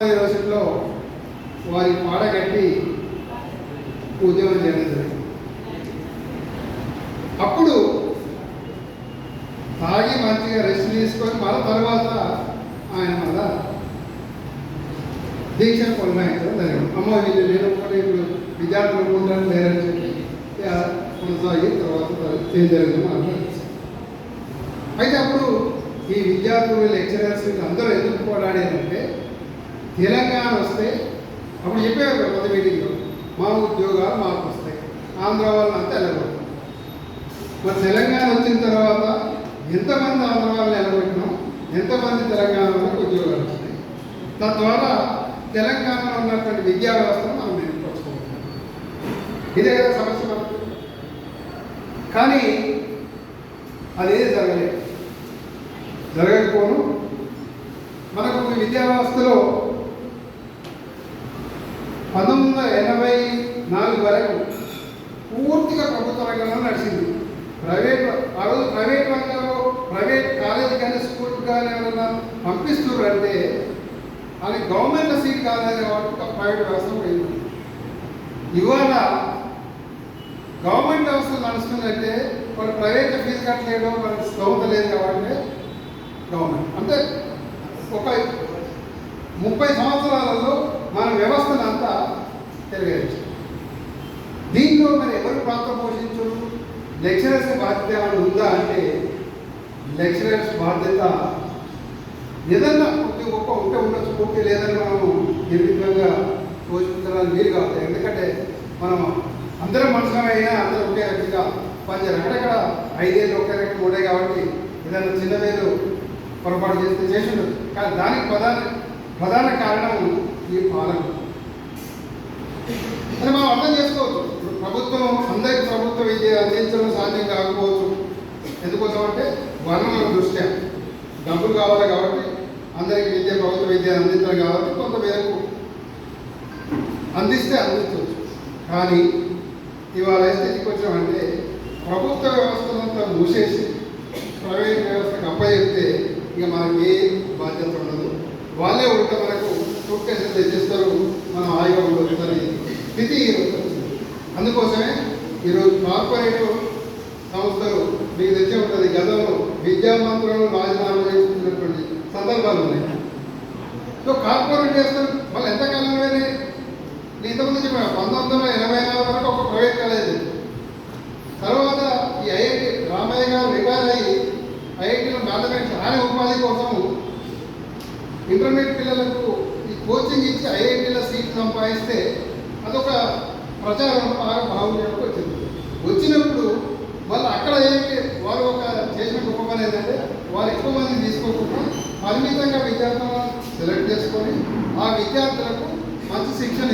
యూనివర్సిటీలో వారి పాడగట్టి ఉద్యోగం చేయడం జరిగింది అప్పుడు తాగి మంచిగా రెస్ట్ తీసుకొని మళ్ళీ తర్వాత ఆయన మళ్ళా దీక్ష కొనసాగించడం జరిగింది. అమ్మ వీళ్ళు నేను ఒకటి ఇప్పుడు విద్యార్థులు ఉంటాను లేరని చెప్పి కొనసాగి తర్వాత చేంజ్ జరిగింది అయితే అప్పుడు ఈ విద్యార్థులు లెక్చరర్స్ అందరూ ఎందుకు పోరాడారంటే తెలంగాణ వస్తే అప్పుడు చెప్పేవారు కొత్త మీటింగ్లో మా ఉద్యోగాలు మాకు వస్తాయి. ఆంధ్ర వాళ్ళు అంతా వెళ్ళగొడతాం మరి తెలంగాణ వచ్చిన తర్వాత ఎంతమంది ఆంధ్ర వాళ్ళు నిలబెట్టినాం ఎంతమంది తెలంగాణ వాళ్ళకి ఉద్యోగాలు వచ్చినాయి తద్వారా తెలంగాణలో ఉన్నటువంటి విద్యా వ్యవస్థను మనం మెరుగుపరచుకుంటున్నాం ఇదే కదా సమస్య మనకు కానీ అదేది జరగలేదు. జరగకపోను. మనకు విద్యా వ్యవస్థలో పంతొమ్మిది వందల ఎనభై నాలుగు వరకు పూర్తిగా ప్రభుత్వ రంగంలో నడిచింది. ప్రైవేట్ ఆ రోజు ప్రైవేట్ రంగంలో ప్రైవేట్ కాలేజ్ కానీ స్కూల్ కానీ ఏమైనా పంపిస్తున్నారంటే అది గవర్నమెంట్ సీట్ కాదని కాబట్టి ఒక ప్రైవేట్ వ్యవస్థ పోయింది ఇవాళ గవర్నమెంట్ వ్యవస్థ నడుస్తుందంటే వాళ్ళు ప్రైవేట్ ఫీజు కట్టలేదు వాళ్ళకి స్థౌత లేదు కాబట్టి గవర్నమెంట్. అంటే ఒక ముప్పై సంవత్సరాలలో మన వ్యవస్థను అంతా తిరగచ్చు. దీంట్లో మరి ఎవరు పాత్ర పోషించరు? లెక్చరర్స్ బాధ్యత ఏమైనా ఉందా అంటే లెక్చరర్స్ బాధ్యత ఏదన్నా ప్రతి ఒక్క ఉంటే ఉండొచ్చు పూర్తి లేదని మనము నిర్విధంగా పోషించడానికి వీలు కావాలి ఎందుకంటే మనం అందరం మనుషులమైనా అందరం ఒకే రకంగా పనిచేయాలి అక్కడక్కడ ఐదేళ్ళు ఒకే రకం ఉండే కాబట్టి ఏదైనా చిన్న వేలు పొరపాటు చేస్తే చేసి ఉండదు కానీ దానికి ప్రధాన ప్రధాన కారణం ఈ పాలన. అని మనం అర్థం చేసుకోవచ్చు. ప్రభుత్వం అందరికి ప్రభుత్వ విద్య అందించడం సాధ్యం కాకపోవచ్చు. ఎందుకోసం అంటే వనరుల దృష్ట్యా. డబ్బులు కావాలి కాబట్టి అందరికి విద్య ప్రభుత్వ విద్య అందించాలి కాబట్టి కొంత మేరకు అందిస్తే అందించవచ్చు. కానీ ఇవాళ స్థితికి వచ్చామంటే ప్రభుత్వ వ్యవస్థనంతా మూసేసి ప్రైవేట్ వ్యవస్థకు అప్పచెప్తే ఇక మనకి ఏ బాధ్యత ఉండదు. వాళ్ళే ఉంటాం మనకు తెచ్చిస్తారు మనం హాయిగా ఉండొచ్చని స్థితి అందుకోసమే ఈరోజు కార్పొరేట్ సంస్థలు మీకు తెచ్చే ఉంటుంది గతంలో విద్యామంత్రులు రాజీనామా చేస్తున్నటువంటి సందర్భాలు ఉన్నాయి. సో కార్పొరేట్ చేస్తారు మళ్ళీ ఎంతకాలం వేరే నేను ఇంతకుముందు చెప్పాను పంతొమ్మిది వందల ఎనభై నాలుగు వరకు ఒక ప్రైవేట్ కాలేజ్. తర్వాత ఈ ఐఐటి రామయ్య గారు రిటైర్ అయ్యి ఐఐటీలో మ్యాథమెటిక్స్ ఆయన ఉపాధి కోసం ఇంటర్మీడియట్ పిల్లలకు కోచింగ్ ఇచ్చి ఐఐటీలో సీట్ సంపాదిస్తే అదొక ప్రచారం బాగా బాగుండేందుకు వచ్చింది. వచ్చినప్పుడు మళ్ళీ అక్కడ ఏంటి వారు ఒక చేసిన గొప్ప పని ఏంటంటే వారు ఎక్కువ మంది తీసుకోకుండా పరిమితంగా విద్యార్థులను సెలెక్ట్ చేసుకొని ఆ విద్యార్థులకు మంచి శిక్షణ